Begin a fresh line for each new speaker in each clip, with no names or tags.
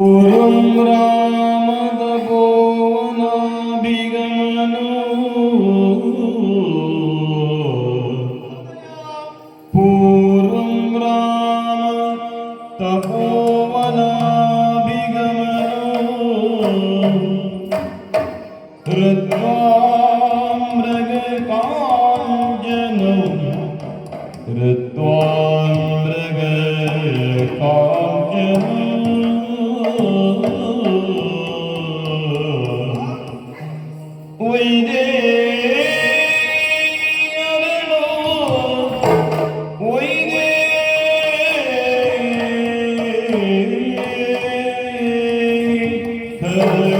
പുരം രാമതപോവനാഭിഗമനോ പൂർവം രാമ തപോവനാഭിഗമനോ Hare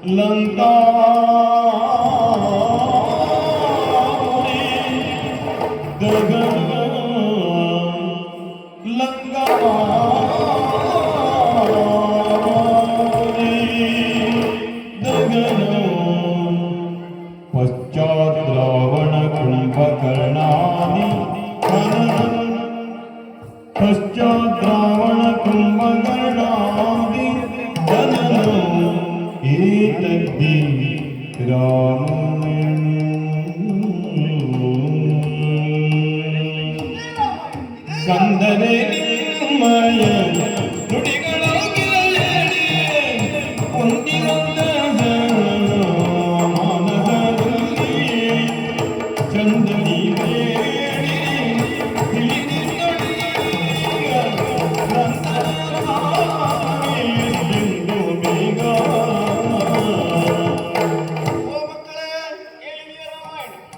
समुद्रोत्तरण लङ्का लङ्का
കന്ദനെ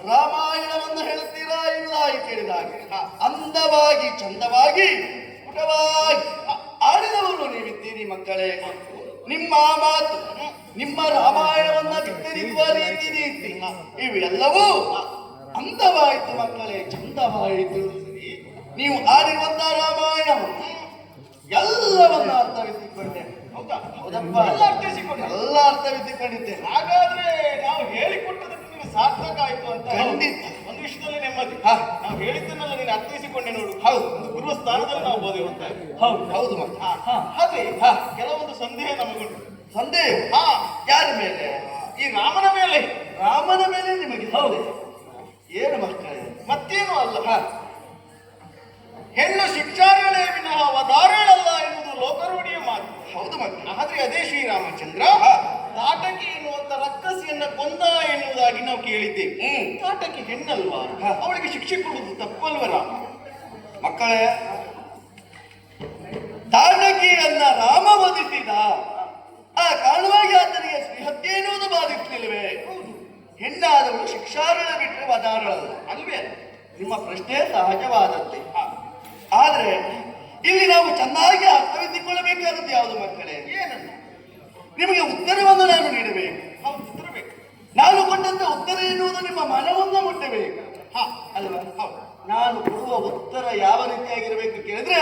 ರಾಮಾಯಣವನ್ನು ಹೇಳುತ್ತೀರಾ ಇಲ್ಲ ಕೇಳಿದಾಗ ಅಂದವಾಗಿ, ಚಂದವಾಗಿ, ಪುಟವಾಗಿ ಆಡಿದವರು ನೀವಿದ್ದೀರಿ ಮಕ್ಕಳೇ. ನಿಮ್ಮ ಮಾತು, ನಿಮ್ಮ ರಾಮಾಯಣವನ್ನ ಬಿತ್ತರಿಸುವ ರೀತಿ ನೀತಿ. ಇವೆಲ್ಲವೂ ಅಂದವಾಯಿತು ಮಕ್ಕಳೇ, ಚಂದವಾಯಿತು. ನೀವು ಆಡಿರುವಂತಹ ರಾಮಾಯಣವನ್ನು ಎಲ್ಲವನ್ನ ಅರ್ಥವಿಸಿಕೊಂಡೆ ಹೌದಾ? ಹೌದಪ್ಪ. ಎಲ್ಲ ಅರ್ಥವಿಸಿಕೊಂಡೆ ಎಲ್ಲ ಅರ್ಥವಿಸಿಕೊಂಡಿದ್ದೆ
ಹಾಗಾದ್ರೆ ನಾವು ಹೇಳಿಕೊಟ್ಟದ ಸಾರ್ಥಕ ಆಯ್ತು ಅಂತ
ಖಂಡಿತ.
ಒಂದು ವಿಷಯದಲ್ಲಿ ನೆಮ್ಮದಿ. ನಾವು ಹೇಳಿದ್ದನ್ನೆಲ್ಲ ನೀನು ಅರ್ಥೈಸಿಕೊಂಡೆ ನೋಡು.
ಹೌದು.
ಒಂದು ಗುರುವ ಸ್ಥಾನದಲ್ಲಿ ನಾವು ಹೋದೆವು ಅಂತ.
ಹೌದು. ಹೌದು
ಮತ್ತೆ. ಹಾಗೆ. ಕೆಲವೊಂದು ಸಂದೇಹ ನಮಗುಂಟು.
ಸಂದೇಹ?
ಹಾ.
ಯಾರ ಮೇಲೆ?
ಈ ರಾಮನ ಮೇಲೆ.
ರಾಮನ ಮೇಲೆ ನಿಮಗೆ ಹೌದು. ಏನು ಮಕ್ಕಳೇ?
ಮತ್ತೇನು ಅಲ್ಲ. ಹೆಣ್ಣು ಶಿಕ್ಷಾರ್ಹಳೆ ವಿನಃ ವಧಾರೇಳಲ್ಲ ಎನ್ನುವುದು ಲೋಕರೂಢಿಯ ಮಾತು.
ಹೌದು ಮತ್ತೆ
ಆದ್ರೆ ಅದೇ ಶ್ರೀರಾಮಚಂದ್ರ? ತಾಟಕಿ ಎನ್ನುವಂತ ರಕ್ಕಸಿಯನ್ನ ಕೊಂದ ಎನ್ನುವುದಾಗಿ ನಾವು ಕೇಳಿದ್ದೇವೆ.
ಹ್ಮ್.
ತಾಟಕಿ ಹೆಣ್ಣಲ್ವಾ? ಅವಳಿಗೆ ಶಿಕ್ಷೆ ಕೊಡುವುದು ತಪ್ಪಲ್ವ ರಾಮ
ಮಕ್ಕಳೇ ತಾಟಕಿಯನ್ನ ರಾಮ ವಧಿಸಿದ. ಆ ಕಾರಣವಾಗಿ ಆತನಿಗೆ ಶ್ರೀಹತ್ಯೆ ಎನ್ನುವುದು ಬಾಧಿಸಲಿಲ್ವೇ ಹೆಣ್ಣಾದವಳು ಶಿಕ್ಷಾರ್ಹ ಬಿಟ್ಟರೆ ವಧಾರಳಲ್ಲ ಅಲ್ವೇ? ನಿಮ್ಮ ಪ್ರಶ್ನೆ ಸಹಜವಾದಂತೆ. ಆದ್ರೆ ಇಲ್ಲಿ ನಾವು ಚೆನ್ನಾಗಿ ಅರ್ಥವಿದ್ದಿಕೊಳ್ಳಬೇಕಾದದ್ದು ಯಾವುದು ಮಕ್ಕಳೇ?
ಏನನ್ನ
ನಿಮಗೆ ಉತ್ತರವನ್ನು ನಾನು ನೀಡಬೇಕು.
ಹೌದು
ನಾನು ಕೊಟ್ಟಂತ ಉತ್ತರ ಎನ್ನುವುದು ನಿಮ್ಮ ಮನವನ್ನು ಮುಟ್ಟಬೇಕು.
ಹಾ
ಅಲ್ವಾ? ಹೌದು. ನಾನು ಕೊಡುವ ಉತ್ತರ ಯಾವ ರೀತಿಯಾಗಿರಬೇಕು ಕೇಳಿದ್ರೆ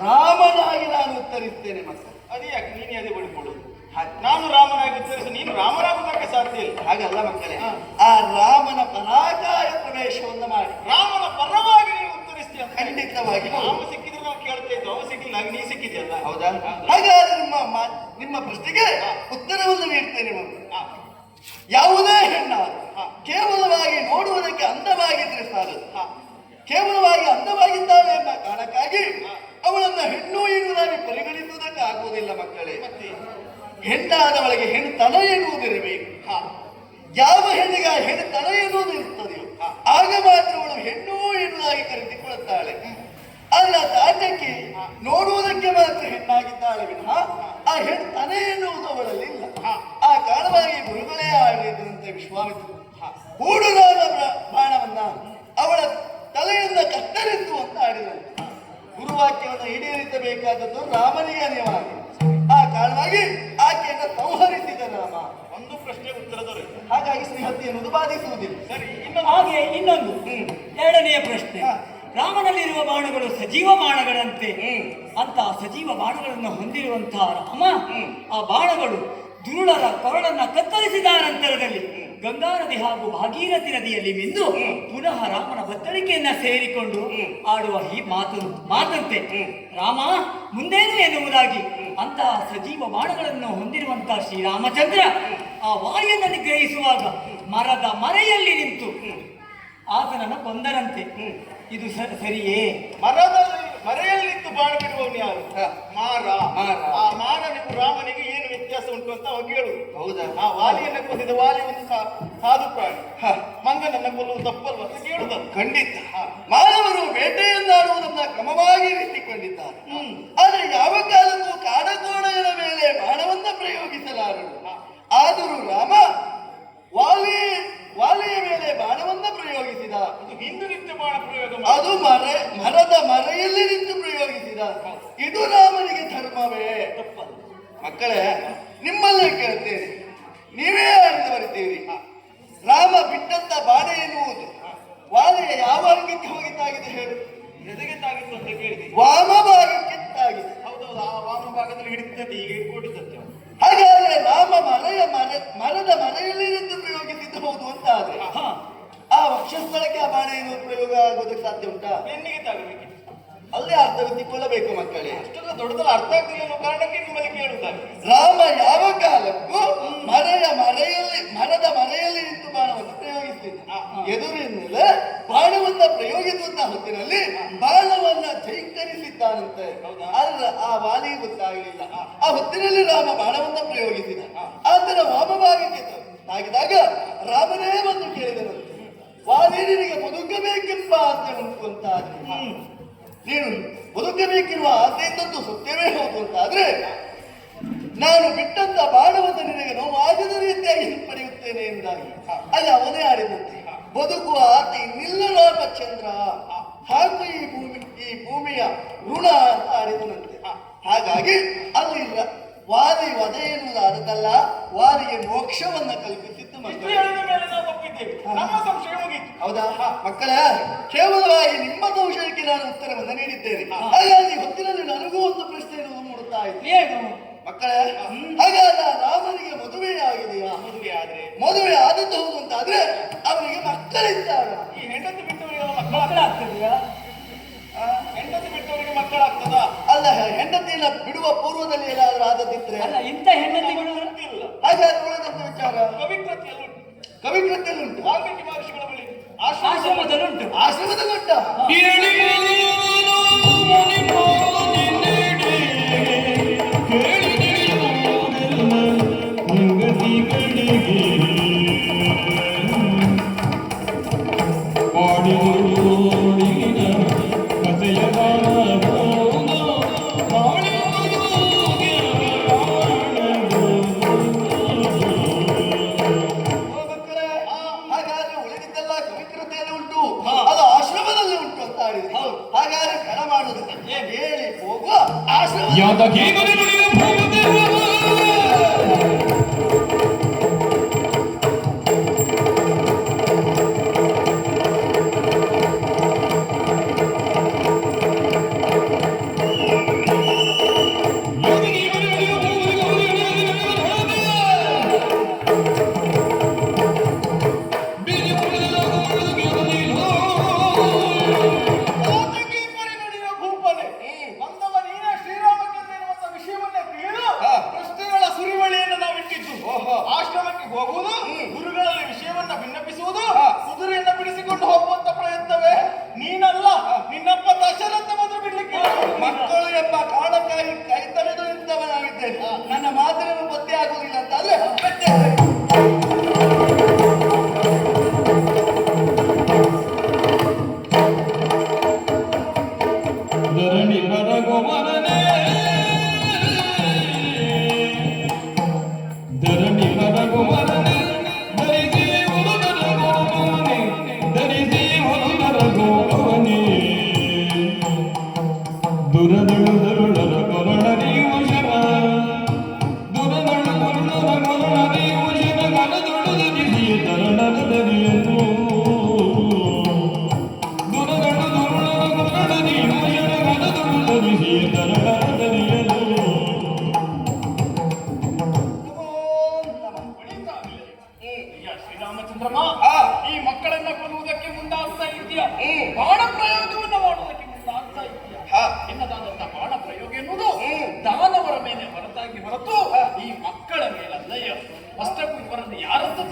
ರಾಮನಾಗಿ ನಾನು ಉತ್ತರಿಸ್ತೇನೆ ಮತ್ತೆ.
ಅದೇ ಯಾಕೆ? ನೀನೇ ಅದೇ ಬಳಿಕೊಳ್ಳೋದು ನಾನು ರಾಮನಾಗಿ ಉತ್ತರಿಸಿ ನೀನು ರಾಮನಾಗುವುದಕ್ಕೆ ಸಾಧ್ಯ ಇಲ್ಲ.
ಹಾಗಲ್ಲ ಮಕ್ಕಳೇ. ಆ ರಾಮನ ಪರಾಕಾಯ ಪ್ರವೇಶವನ್ನು ಮಾಡಿ.
ರಾಮನ ಪರವಾಗಿ ನೀನು ಉತ್ತರಿಸ್ತೀಯ ಖಂಡಿತವಾಗಿ. ರಾಮ ಸಿಕ್ಕಿದ್ರೆ ನಾವು ಕೇಳ್ತಾ ಇದ್ದು ಅವ ಸಿಕ್ಕಿಲ್ಲ ಹಾಗೆ ನೀ ಸಿಕ್ಕಿದೆಯಲ್ಲ.
ಹೌದಾ. ಹಾಗಾದ್ರೆ ನಿಮ್ಮ ನಿಮ್ಮ ಪ್ರಶ್ನೆಗೆ ಉತ್ತರವನ್ನು ನೀಡ್ತೇನೆ ಯಾವುದೇ ಹೆಣ್ಣು ಕೇವಲವಾಗಿ ನೋಡುವುದಕ್ಕೆ ಅಂದವಾಗಿದ್ರೆ ಸಾಲದು ಕೇವಲವಾಗಿ ಅಂದವಾಗಿದ್ದಾಳೆ ಎಂಬ ಕಾರಣಕ್ಕಾಗಿ ಅವಳನ್ನ ಹೆಣ್ಣು ಎನ್ನುವುದಾಗಿ ಪರಿಗಣಿಸುವುದಕ್ಕೆ ಆಗುವುದಿಲ್ಲ ಮಕ್ಕಳೇ.
ಮತ್ತೆ
ಹೆಣ್ಣು ತಲೆ ಎನ್ನುವುದಿರಬೇಕು. ಯಾವ ಹೆಣ್ಣಿಗೆ ಆ ತಲೆ ಎನ್ನುವುದು ಇರುತ್ತದೆಯೋ ಆಗ ಮಾತ್ರ ಅವಳು ಹೆಣ್ಣು ಎನ್ನುವುದಾಗಿ ಕರೆದುಕೊಳ್ಳುತ್ತಾಳೆ. ಅಲ್ಲ ದಾಟಕ್ಕೆ ನೋಡುವುದಕ್ಕೆ ಮಾತ್ರ ಹೆಣ್ಣಾಗಿದ್ದಾಳೆ ವಿನಃ ಆ ಹೆಣ್ಣು ತನೇ ಎನ್ನುವುದು ಅವಳಲ್ಲಿ ಇಲ್ಲ. ಆ ಕಾರಣವಾಗಿ ಗುರುಗಳೇ ಆಡಿದಂತೆ ವಿಶ್ವಾಮಿತ್ರ ಕೂಡಲಾದ ಬ್ರ- ಬಾಣವನ್ನ ಅವಳ ತಲೆಯಿಂದ ಕತ್ತರಿತ್ತು ಅಂತ ಆಡಿದರು ಗುರುವಾಕ್ಯವನ್ನು ಈಡೇರಿಸಬೇಕಾದದ್ದು ರಾಮನಿಗೆ ಅನಿವಾರ್ಯ ಆ ಕಾರಣವಾಗಿ ಆಕೆಯನ್ನು ಸಂಹರಿಸಿದ ರಾಮ.
ಒಂದು ಪ್ರಶ್ನೆ ಉತ್ತರ ದೊರೆಯಿತು
ಹಾಗಾಗಿ ಶ್ರೀಹತ್ತಿ ಎನ್ನುವುದು ಬಾಧಿಸುವುದಿಲ್ಲ.
ಸರಿ ಇನ್ನು
ಹಾಗೆ ಇನ್ನೊಂದು. ಎರಡನೆಯ ಪ್ರಶ್ನೆ. ರಾಮನಲ್ಲಿರುವ ಬಾಣಗಳು ಸಜೀವ ಬಾಣಗಳಂತೆ. ಅಂತ ಸಜೀವ ಬಾಣಗಳನ್ನು ಹೊಂದಿರುವಂತಹ ರಾಮ ಆ ಬಾಣಗಳು ದುರುಳರ ಕೊರಳನ್ನ ಕತ್ತರಿಸಿದ ನಂತರದಲ್ಲಿ ಗಂಗಾ ನದಿ ಹಾಗೂ ಭಾಗೀರಥಿ ನದಿಯಲ್ಲಿ ಮಿಂದು ಪುನಃ ರಾಮನ ಬತ್ತಳಿಕೆಯನ್ನ ಸೇರಿಕೊಂಡು ಆಡುವ ಈ ಮಾತು ಮಾತಂತೆ. ರಾಮ ಮುಂದೇನು ಎನ್ನುವುದಾಗಿ ಅಂತಹ ಸಜೀವ ಬಾಣಗಳನ್ನು ಹೊಂದಿರುವಂತಹ ಶ್ರೀರಾಮಚಂದ್ರ ಆ ವಾರಿಯನ್ನು ನಿಗ್ರಹಿಸುವಾಗ ಮರದ ಮರೆಯಲ್ಲಿ ನಿಂತು ಆತನನ್ನು ಕೊಂದರಂತೆ. ಇದು ಸರಿಯೇ?
ಮರದಲ್ಲಿ ಮರೆಯಲ್ಲಿತ್ತು ಬಾಣ ಬಿಡುವವನು ಯಾರು. ಮಾರ. ಆ ಮಾರನಿಗೂ ರಾಮನಿಗೆ ಏನು ವ್ಯತ್ಯಾಸ ಉಂಟು ಅಂತ ಅವ ಕೇಳುದು
ಹೌದಾ?
ಆ ವಾಲಿಯನ್ನ ಕೊಂದಿದ ವಾಲಿ ಒಂದು ಸಾಧು ಪ್ರಾಣಿ.
ಹ.
ಮಂಗನನ್ನ ಕೊಲ್ಲುವುದು ತಪ್ಪಲ್ವ ಅಂತ ಕೇಳುದ
ಖಂಡಿತ. ಮಾನವರು ಬೇಟೆಯನ್ನಾಡುವುದನ್ನ ಕ್ರಮವಾಗಿ ಇರಿಸಿಕೊಂಡಿದ್ದಾರೆ ಆದರೆ ಯಾವ ಕಾಲಕ್ಕೂ ಕಾಡಕೋಣಗಳ ಮೇಲೆ ಬಾಣವನ್ನ ಪ್ರಯೋಗಿಸಲಾರರು. ಆದರೂ ರಾಮ ವಾಲಿ
ಅದು ಹಿಂದು ನಿತ್ಯ ಬಾಣ ಪ್ರಯೋಗ
ಅದು ಮರೆ ಮರದ ಮರೆಯಲ್ಲಿ ನಿಂತು ಪ್ರಯೋಗಿಸಿದ. ಇದು ರಾಮನಿಗೆ ಧರ್ಮವೇ. ಮಕ್ಕಳೇ ನಿಮ್ಮಲ್ಲೇ ಕೇಳ್ತೇನೆ ನೀವೇ ಅರಿತವರಿದ್ದೀರಿ ರಾಮ ಬಿಟ್ಟಂತ ಬಾಣ ಎನ್ನುವುದು ವಾಲಿಯ ಯಾವ ಅಂಗಕ್ಕೆ ಹೋಗಿದ್ದಾಗಿದೆ ಹೇಳು
ಎದೆಗೆ ತಾಗಿತ್ತು ಅಂತ ಕೇಳಿದೆ
ವಾಮ ಭಾಗಕ್ಕೆ ತಾಗಿದೆ
ಹೌದೌದು ಆ ವಾಮ ಭಾಗದಲ್ಲಿ ಹಿಡಿತಂತೆ ಈಗ ಇಟ್ಕೊಂಡಿದ್ದಂತೆ ಅವನು.
ಹಾಗಾದ್ರೆ ರಾಮ ಮರೆಯ ಮರ ಮರದ ಮರೆಯಲ್ಲಿ ನಿಂತು ಪ್ರಯೋಗಿಸಿದ್ದು ಹೌದು ಅಂತ ಆದ್ರೆ
ಹಾ
ಆ ವಕ್ಷಸ್ಥಳಕ್ಕೆ ಆ ಪ್ರಯೋಗ ಆಗೋದಕ್ಕೆ ಸಾಧ್ಯ ಉಂಟಾ? ಅಲ್ಲೇ ಅರ್ಥ ಅರ್ಥವಿದ್ದಿಕೊಳ್ಳಬೇಕು ಮಕ್ಕಳೇ.
ಅಷ್ಟೆಲ್ಲ ದೊಡ್ಡದಲ್ಲ ಅರ್ಥ ಆಗ್ತಿಲ್ಲ ಅನ್ನೋ ಕಾರಣಕ್ಕೆ ನಿಮ್ಮಲ್ಲಿ ಕೇಳುತ್ತಾರೆ
ರಾಮ ಯಾವ ಕಾಲಕ್ಕೂ ಮರೆಯ ಮರೆಯಲ್ಲಿ ಮರದ ಮರೆಯಲ್ಲಿ ನಿಂತು ಬಾಣವನ್ನು ಪ್ರಯೋಗಿಸ್ತಿದ್ದ ಎದುರಿನಲ್ಲಿ ಬಾಣವನ್ನ ಪ್ರಯೋಗಿಸುವಂತ ಹೊತ್ತಿನಲ್ಲಿ ಬಾಣವನ್ನ ಜೈಕರಿಸಿದ್ದಾನಂತೆ ಅಲ್ಲ ಆ ವಾಲಿಗೆ ಗೊತ್ತಾಗಲಿಲ್ಲ. ಆ ಹೊತ್ತಿನಲ್ಲಿ ರಾಮ ಬಾಣವನ್ನ ಪ್ರಯೋಗಿಸಿದ. ಆತನ ವಾಮಭಾಗಕ್ಕೆ ತಾಗಿದಾಗ ರಾಮನೇ ಬಂದು ಕೇಳಿದನಂತೆ ವಾಲಿ ನಿನಗೆ ಬದುಕಬೇಕೆಂಬ ಆಸೆ ಉಂಟು ಅಂತ ಆದ್ರೆ ನೀನು ಬದುಕಬೇಕಿರುವ ಆಸೆಯಿಂದದ್ದು ಸತ್ಯವೇ ಹೌದು ಅಂತ ಆದ್ರೆ ನಾನು ಬಿಟ್ಟಂತ ಬಾಣವನ್ನು ನಿನಗೆ ನೋವಾಗದ ರೀತಿಯಾಗಿ ಹಿಂಪಡೆಯುತ್ತೇನೆ ಎಂದಾಗಿ. ಅಲ್ಲಿ ಅವನೇ ಆಡಿದಂತೆ. ಬದುಕುವ ಆಸೆ ಇನ್ನಿಲ್ಲ ರಾಮಚಂದ್ರ ಹಾಗೂ ಈ ಭೂಮಿ ಈ ಭೂಮಿಯ ಋಣ ಅಂತ ಆಡಿದನಂತೆ. ಹಾಗಾಗಿ ಅಲ್ಲಿ ರ- ವಾದಿ ವಧೆ ಎನ್ನುವುದಾದದಲ್ಲ ವಾರಿಗೆ ಮೋಕ್ಷವನ್ನ
ಮುಗೀತು.
ಹೌದಾ? ಮಕ್ಕಳ ಕೇವಲವಾಗಿ ನಿಮ್ಮ ದೋಷಕ್ಕೆ ನಾನು ಉತ್ತರವನ್ನು ನೀಡಿದ್ದೇನೆ. ಹಾಗಾಗಿ ಹೊತ್ತಿನಲ್ಲಿ ನನಗೂ ಒಂದು ಪ್ರಶ್ನೆ ಇರುವುದು ಮೂಡುತ್ತಾ ಇತ್ತು ಮಕ್ಕಳ ಹಾಗಾದ ರಾಮನಿಗೆ ಮದುವೆ ಆಗಿದೆಯಾ?
ಮದುವೆ ಆದ್ರೆ?
ಮದುವೆ ಆದದ್ದು ಹೌದು ಅಂತಾದ್ರೆ ಅವನಿಗೆ ಮಕ್ಕಳಿದ್ದಾರೆ
ಈ ಹೆಂಡತಿ ಬಿಟ್ಟು ಮಕ್ಕಳ
ಮಕ್ಕಳಾಗ್ತದೆಯಾ
ಹೆಂಡತಿ ಬಿಟ್ಟವರಿಗೆ ಮಕ್ಕಳಾಗ್ತದ
ಅಲ್ಲ ಹೆಂಡತಿಯನ್ನ ಬಿಡುವ ಪೂರ್ವದಲ್ಲಿ ಏನಾದ್ರೂ ಆದದಿದ್ರೆ
ಅಲ್ಲ ಇಂಥ ಹೆಂಡತಿಗಳು
ಇಲ್ಲ
ಹಾಗಾದ್ರೆ ಉಳಿದಂತ ವಿಚಾರ
ಪವಿತ್ರತೆಯಲ್ಲಿ ಉಂಟು
ಕವಿಕೃತ್ಯಲ್ಲಿ ಉಂಟು
ವಾಲ್ಮೀಕಿ ಮಹರ್ಷಿಗಳ ಬಳಿ ಆಶ್ರಮ
ಆಶ್ರಮದಲ್ಲುಂಟು
ಆಶ್ರಮದಲ್ಲಿ ಉಂಟ ಓ Game of ನನ್ನ ಮಾತಿನ ಪತ್ತೆ ಆಗುವುದಿಲ್ಲ ಅಂತ
ಅಂದ್ರೆ ಪತ್ತೆ
ದುರದಳು ಸಣ್ಣದಾದಂತ ಬಾಣ ಪ್ರಯೋಗ ಎನ್ನುವುದು ದಾನವರ
ಮೇಲೆ ಹೊರತಾಗಿ
ಹೊರತು
ಈ ಮಕ್ಕಳ ಮೇಲಲ್ಲಯ್ಯ ಅಷ್ಟಕ್ಕೂ
ಇವರನ್ನು
ಯಾರಂತ